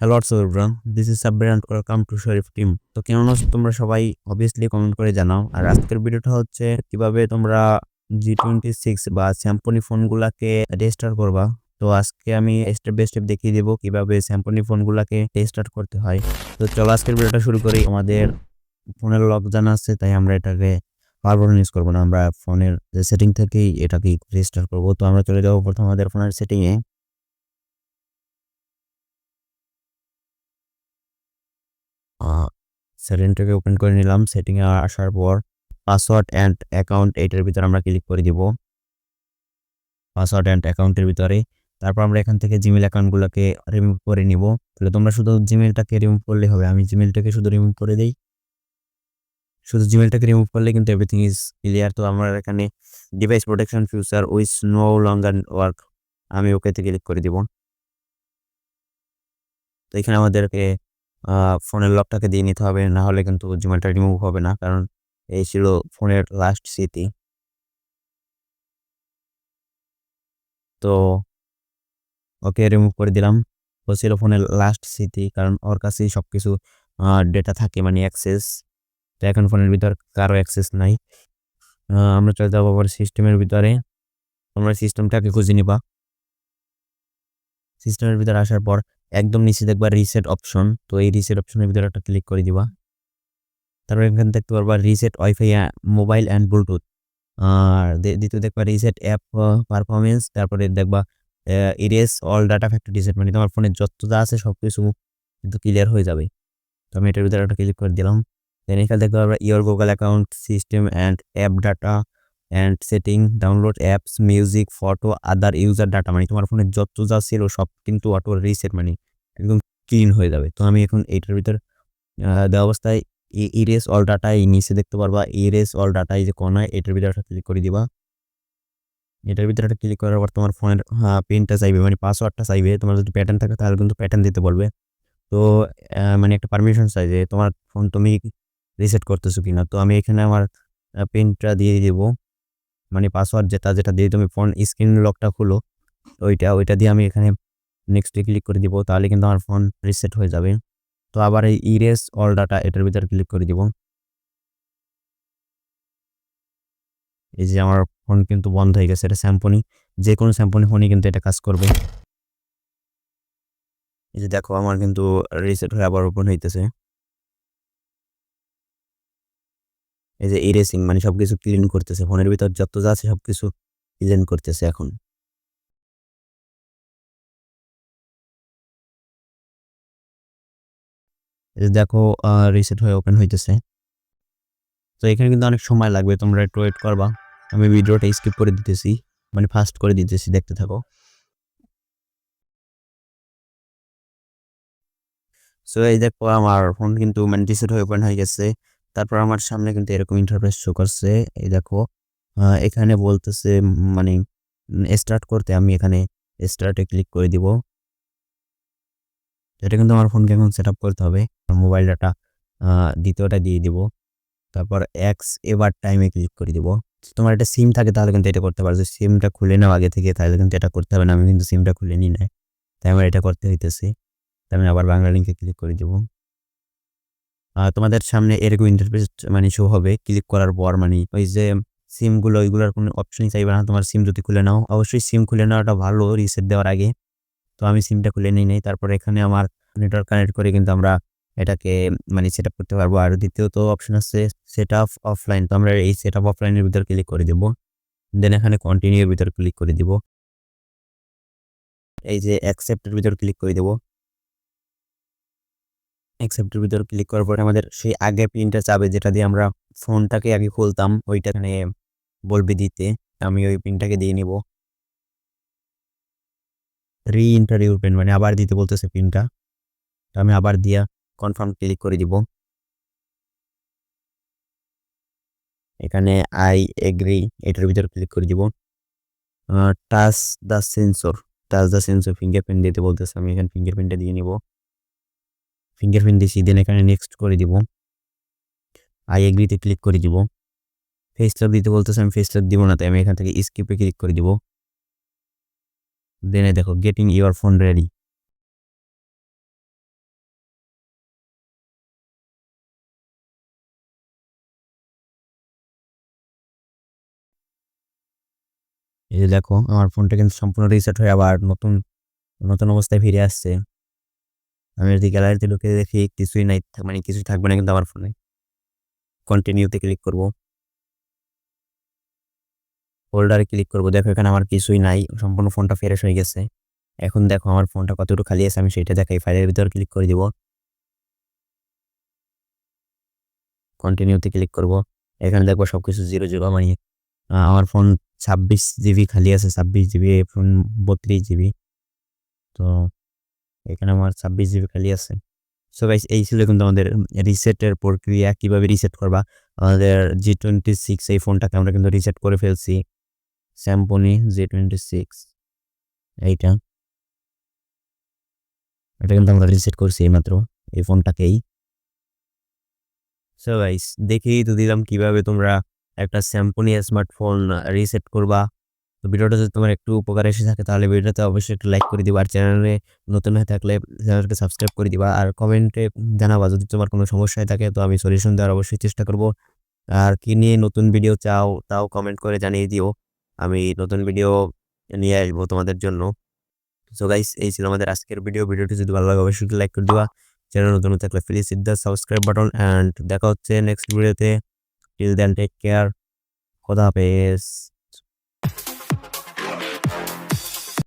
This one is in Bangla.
Hello WhatsApp this is Sabbir and welcome to Sharif team তো কেমন আছো তোমরা সবাই? অবভিয়াসলি কমেন্ট করে জানাও। আর আজকের ভিডিওটা হচ্ছে কীভাবে তোমরা জি টোয়েন্টি সিক্স বা স্যাম্পনি ফোনগুলাকে রেজিস্টার করবা। তো আজকে আমি স্টেপ বাই স্টেপ দেখিয়ে দেবো কীভাবে স্যাম্পনি ফোনগুলাকে রেজিস্টার করতে হয়। তো চলো আজকের ভিডিওটা শুরু করি। আমাদের ফোনের লক জানা আছে, তাই আমরা এটাকে বারবার ইউজ করব না। আমরা ফোনের সেটিং থেকেই এটাকে রেজিস্টার করব। তো আমরা চলে যাব প্রথম আমাদের ফোনের সেটিংয়ে সেটিংটাকে ওপেন করে নিলাম। সেটিংয়ে আসার পর পাসওয়ার্ড অ্যান্ড অ্যাকাউন্ট এইটার ভিতরে আমরা ক্লিক করে দিব। পাসওয়ার্ড অ্যান্ড অ্যাকাউন্টের ভিতরে। তারপর আমরা এখান থেকে জিমেল অ্যাকাউন্টগুলোকে রিমুভ করে নিব। তাহলে তোমরা শুধু জিমেলটাকে রিমুভ করলে হবে। আমি জিমেলটাকে শুধু রিমুভ করে দিই। শুধু জিমেলটাকে রিমুভ করলে কিন্তু এভরিথিং ইজ ক্লিয়ার তো আমরা এখানে device protection future with no longer work আমি ওকেতে ক্লিক করে দিব। তো এখানে আমাদেরকে ফোনের লকটাকে দিয়ে নিতে হবে, না হলে কিন্তু জিমেলটা রিমুভ হবে না, কারণ এই ছিল ফোনের লাস্ট স্মৃতি তো ওকে রিমুভ করে দিলাম। ও ছিল ফোনের লাস্ট স্মৃতি কারণ ওর কাছেই সব কিছু ডেটা থাকে মানে অ্যাক্সেস তো এখন ফোনের ভিতর কারও অ্যাক্সেস নাই। আমরা চলে যাব আবার সিস্টেমের ভিতরে। তোমরা সিস্টেমটাকে খুঁজে নিবা। সিস্টেমের ভিতরে আসার পর একদম নিচে দেখবা রিসেট অপশন তো এই রিসেট অপশনের ভিতরে একটা ক্লিক করে দিবা। তারপর এখানে দেখতে পারবা reset wifi mobile and bluetooth আর দ্বিতীয় দেখবা রিসেট অ্যাপ পারফরমেন্স তারপরে দেখবা erase all data factory reset মানে তোমার ফোনে যত যা আছে সব কিছু কিন্তু ক্লিয়ার হয়ে যাবে। তো আমি এটার ভিতরে একটা ক্লিক করে দিলাম। দেন এখানে দেখতে পারবা your Google account system and app data and setting download apps music photo other user data মানে তোমার ফোনে যত যা ছিল সব কিন্তু অটো রিসেট মানে একদম ক্লিন হয়ে যাবে। তো আমি এখন এইটার ভিতর দেওয়া অবস্থায় ইরেস অল ডাটা এই নিচে দেখতে পারবা ইরেস অল ডাটা এই যে কোনায় এটার ভিতরে একটা ক্লিক করে দিবা। এটার ভিতরে একটা ক্লিক করার পর তোমার ফোনের পিনটা চাইবে মানে পাসওয়ার্ডটা চাইবে, তোমার যদি প্যাটার্ন থাকে তাহলে কিন্তু প্যাটার্ন দিতে বলবে। তো মানে একটা পারমিশন চাই যে তোমার ফোন তুমি রিসেট করতেছো কিনা। তো আমি এখানে আমার পিনটা দিয়ে দিব। মানে পাসওয়ার্ড যেটা যেটা দিয়ে তুমি ফোন স্ক্রিন লকটা খুলো, ওইটা ওইটা দিয়ে আমি এখানে নেক্সটে ক্লিক করে দিব, তাহলে কিন্তু আমার ফোন রিসেট হয়ে যাবে। তো আবার এই ইরেস অল ডাটা এটার ভিতরে ক্লিক করে দিব। এই যে আমার ফোন কিন্তু বন্ধ হয়ে গেছে, এটা স্যাম্পনি যে কোনো স্যাম্পনি ফোনই কিন্তু এটা কাজ করবে। এই যে দেখো, আমার কিন্তু রিসেট হয়ে আবার ওপেন হইতেছে। এই যে ইরেসিং মানে সবকিছু ক্লিন করতেছে, ফোনের ভিতর যত যা আছে সবকিছু ক্লিন করতেছে এখন। দেখো রিসেট হয়ে ওপেন হইতেছে। তো এখানে কিন্তু অনেক সময় লাগবে, তোমরা একটু ওয়েট করবা। আমি ভিডিওটা স্কিপ করে দিতেছি মানে ফাস্ট করে দিতেছি, দেখতে থাকো। সো এই দেখো, আমার ফোন কিন্তু মানে রিসেট হয়ে ওপেন হয়ে গেছে। তারপর আমার সামনে কিন্তু এরকম ইন্টারফেস শো করছে। এই দেখো এখানে বলতেছে মানে স্টার্ট করতে আমি এখানে স্টার্টে ক্লিক করে দিব। এটা কিন্তু আমার ফোনকে এখন সেট করতে হবে। মোবাইল ডাটা দ্বিতীয়টা দিয়ে দিব। তারপর এক্স এবার টাইমে ক্লিক করে দিব। তোমার একটা সিম থাকে, তাহলে কিন্তু এটা করতে পারছ সিমটা খুলে নাও আগে থেকে, তাহলে কিন্তু এটা করতে হবে না। আমি কিন্তু সিমটা খুলে নিই নাই। তাই আমার এটা করতে হইতেছে। তাই আমি আবার বাংলা লিঙ্কে ক্লিক করে দেবো। তোমাদের সামনে এরকম ইন্টারফেস মানে শো হবে। ক্লিক করার পর মানে ওই যে সিমগুলো ওইগুলোর কোনো অপশনই চাইবে না তোমার সিম যদি খুলে নাও। অবশ্যই সিম খুলে নেওয়াটা ভালো রিসেট দেওয়ার আগে। তো আমি সিমটা খুলে নিই নাই, তারপর এখানে আমার নেটওয়ার্ক কানেক্ট করে কিন্তু আমরা এটাকে মানে সেট করতে পারব। আর দ্বিতীয়ত অপশন আছে সেট আপ অফলাইন তো আমরা এই সেট আপ অফলাইনের ভিতর ক্লিক করে দেবো। দেন এখানে কন্টিনিউর ভিতর ক্লিক করে দিব। এই যে অ্যাকসেপ্টের ভিতর ক্লিক করে দেবো। অ্যাকসেপ্টের ভিতর ক্লিক করার পরে আমাদের সেই আগে পিনটা চাবে, যেটা দিয়ে আমরা ফোনটাকে আগে খুলতাম, ওইটা এখানে বলবে দিতে। আমি ওই পিনটাকে দিয়ে নিব। রি ইন্টারভিউ পিন মানে আবার দিতে বলতেছে পিনটা আমি আবার দিয়া কনফার্ম ক্লিক করে দিব। এখানে আই এগ্রি এটার ভিতর ক্লিক করে দিব। Touch the sensor touch the sensor fingerprint দিতে বলতেছে, আমি এখানে ফিঙ্গারপ্রিন্টটা দিয়ে নিব। ফিঙ্গারপ্রিন্ট দিছি দেন এখানে নেক্সট করে দিব। আই এগ্রিতে ক্লিক করে দিব। ফেস লক দিতে বলতেছে আমি ফেস লক দিব না, তাই আমি এখান থেকে স্কিপে ক্লিক করে দিব। দেনে দেখো গেটিং ইউর ফোন রেডি এই যে দেখো, আমার ফোনটা কিন্তু সম্পূর্ণ রিসেট হয়ে আবার নতুন নতুন অবস্থায় ফিরে আসছে। আমি যদি গ্যালারিতে ঢুকে দেখি কিছুই নাই মানে কিছুই থাকবে না কিন্তু আমার ফোনে কন্টিনিউতে ক্লিক করব। ফোল্ডারে ক্লিক করব। দেখো, এখানে আমার কিছুই নাই। সম্পূর্ণ ফোনটা ফ্রেশ হয়ে গেছে। এখন দেখো, আমার ফোনটা কতটুকু খালি আছে, আমি সেটা দেখাই। ফাইলের ভিতর ক্লিক করে দিব। কন্টিনিউতে ক্লিক করব। এখানে দেখব সব কিছু জিরো জিরো মানে আমার ফোন ছাব্বিশ জিবি খালি আছে, ছাব্বিশ জিবি ফোন বত্রিশ জিবি তো এখানে আমার ছাব্বিশ জিবি খালি আছে। সো গাইস এই ছিল কিন্তু আমাদের রিসেটের প্রক্রিয়া, কীভাবে রিসেট করবা? আমাদের জি টোয়েন্টি সিক্স এই ফোনটাকে আমরা কিন্তু রিসেট করে ফেলছি। স্যাম্পনি জি টোয়েন্টি সিক্স এইটা। এটা কিন্তু আমরা রিসেট করছি এইমাত্র এই ফোনটাকেই সো গাইস দেখেই তো দিলাম কীভাবে তোমরা একটা স্যাম্পনি স্মার্টফোন রিসেট করবা। তো ভিডিওটা যদি তোমার একটু উপকার এসে থাকে, তাহলে ভিডিওতে অবশ্যই একটু লাইক করে দিবা। আর চ্যানেলে নতুন হয়ে থাকলে চ্যানেলকে সাবস্ক্রাইব করে দিবা। আর কমেন্টে জানাবা যদি তোমার কোনো সমস্যায় থাকে, তো আমি সলিউশন দেওয়ার অবশ্যই চেষ্টা করব। আর কি নিয়ে নতুন ভিডিও চাও, তাও কমেন্ট করে জানিয়ে দিও। আমি নতুন ভিডিও নিয়ে আসব তোমাদের জন্য। সো গাইস এই ছিল আমাদের আজকের ভিডিও ভিডিওটি যদি ভালো লাগে, অবশ্যই লাইক করে দিবা। চ্যানেল নতুন থাকলে please hit the subscribe button and দেখা হচ্ছে নেক্সট ভিডিওতে টিল দেন টেক কেয়ার খোদা হাফেজ।